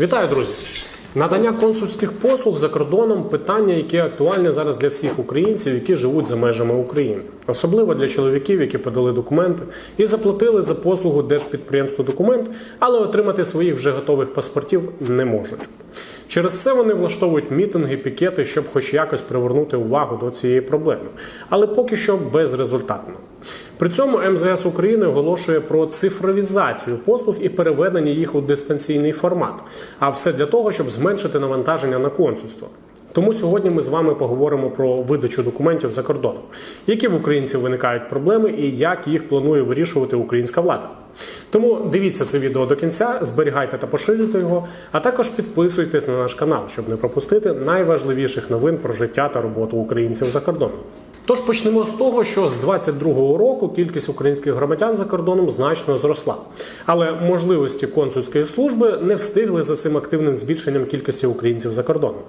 Вітаю, друзі! Надання консульських послуг за кордоном питання, яке актуальне зараз для всіх українців, які живуть за межами України, особливо для чоловіків, які подали документи і заплатили за послугу держпідприємству документ, але отримати своїх вже готових паспортів не можуть. Через це вони влаштовують мітинги, пікети, щоб хоч якось привернути увагу до цієї проблеми, але поки що безрезультатно. При цьому МЗС України оголошує про цифровізацію послуг і переведення їх у дистанційний формат. А все для того, щоб зменшити навантаження на консульство. Тому сьогодні ми з вами поговоримо про видачу документів за кордоном, які в українців виникають проблеми і як їх планує вирішувати українська влада. Тому дивіться це відео до кінця, зберігайте та поширюйте його, а також підписуйтесь на наш канал, щоб не пропустити найважливіших новин про життя та роботу українців за кордоном. Тож почнемо з того, що з 22-го року кількість українських громадян за кордоном значно зросла, але можливості консульської служби не встигли за цим активним збільшенням кількості українців за кордоном.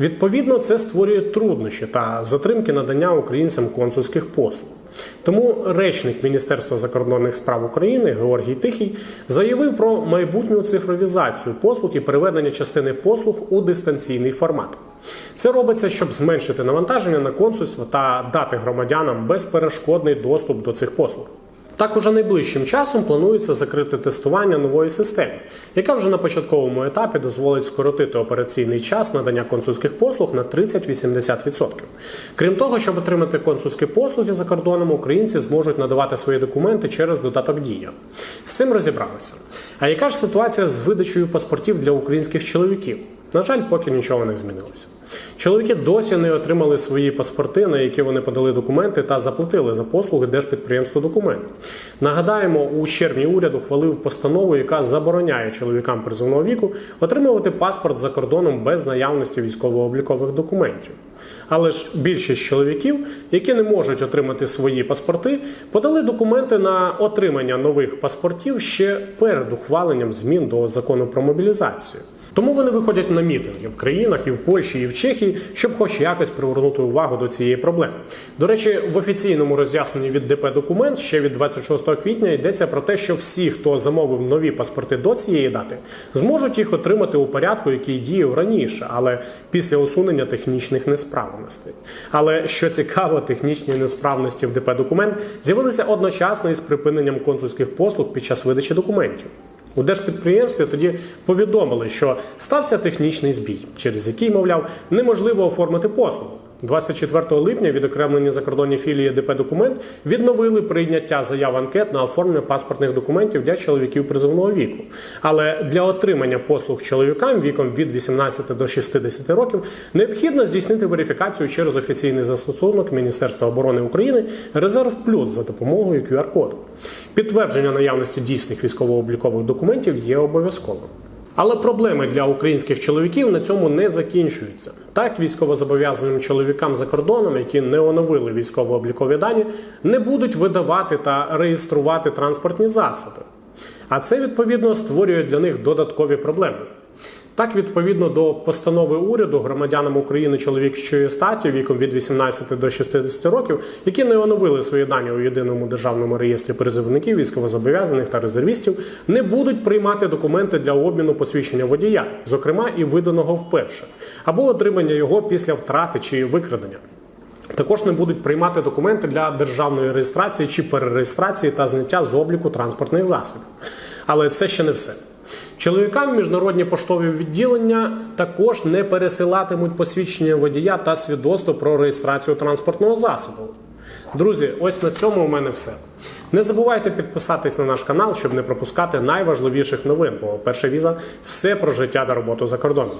Відповідно, це створює труднощі та затримки надання українцям консульських послуг. Тому речник Міністерства закордонних справ України Георгій Тихий заявив про майбутню цифровізацію послуг і переведення частини послуг у дистанційний формат. Це робиться, щоб зменшити навантаження на консульство та дати громадянам безперешкодний доступ до цих послуг. Так уже найближчим часом планується закрити тестування нової системи, яка вже на початковому етапі дозволить скоротити операційний час надання консульських послуг на 30-80%. Крім того, щоб отримати консульські послуги за кордоном, українці зможуть надавати свої документи через додаток Дія. З цим розібралися. А яка ж ситуація з видачею паспортів для українських чоловіків? На жаль, поки нічого не змінилося. Чоловіки досі не отримали свої паспорти, на які вони подали документи та заплатили за послуги держпідприємству документ. Нагадаємо, у червні уряд ухвалив постанову, яка забороняє чоловікам призовного віку отримувати паспорт за кордоном без наявності військово-облікових документів. Але ж більшість чоловіків, які не можуть отримати свої паспорти, подали документи на отримання нових паспортів ще перед ухваленням змін до закону про мобілізацію. Тому вони виходять на мітинги в країнах і в Польщі, і в Чехії, щоб хоч якось привернути увагу до цієї проблеми. До речі, в офіційному роз'ясненні від ДП документ ще від 26 квітня йдеться про те, що всі, хто замовив нові паспорти до цієї дати, зможуть їх отримати у порядку, який діяв раніше, але після усунення технічних несправностей. Але що цікаво, технічні несправності в ДП документ з'явилися одночасно із припиненням консульських послуг під час видачі документів. У держпідприємстві тоді повідомили, що стався технічний збій, через який, мовляв, неможливо оформити послугу. 24 липня відокремлені закордонні філії ДП Документ відновили прийняття заяв анкет на оформлення паспортних документів для чоловіків призовного віку. Але для отримання послуг чоловікам віком від 18 до 60 років необхідно здійснити верифікацію через офіційний застосунок Міністерства оборони України Резерв Плюс за допомогою QR-коду. Підтвердження наявності дійсних військово-облікових документів є обов'язковим. Але проблеми для українських чоловіків на цьому не закінчуються. Так, військовозобов'язаним чоловікам за кордоном, які не оновили військово-облікові дані, не будуть видавати та реєструвати транспортні засоби. А це відповідно створює для них додаткові проблеми. Так, відповідно до постанови уряду громадянам України чоловічої статі віком від 18 до 60 років, які не оновили свої дані у єдиному державному реєстрі призовників, військовозобов'язаних та резервістів, не будуть приймати документи для обміну посвідчення водія, зокрема і виданого вперше, або отримання його після втрати чи викрадення. Також не будуть приймати документи для державної реєстрації чи перереєстрації та зняття з обліку транспортних засобів. Але це ще не все. Чоловікам міжнародні поштові відділення також не пересилатимуть посвідчення водія та свідоцтво про реєстрацію транспортного засобу. Друзі, ось на цьому у мене все. Не забувайте підписатись на наш канал, щоб не пропускати найважливіших новин, бо перша віза все про життя та роботу за кордоном.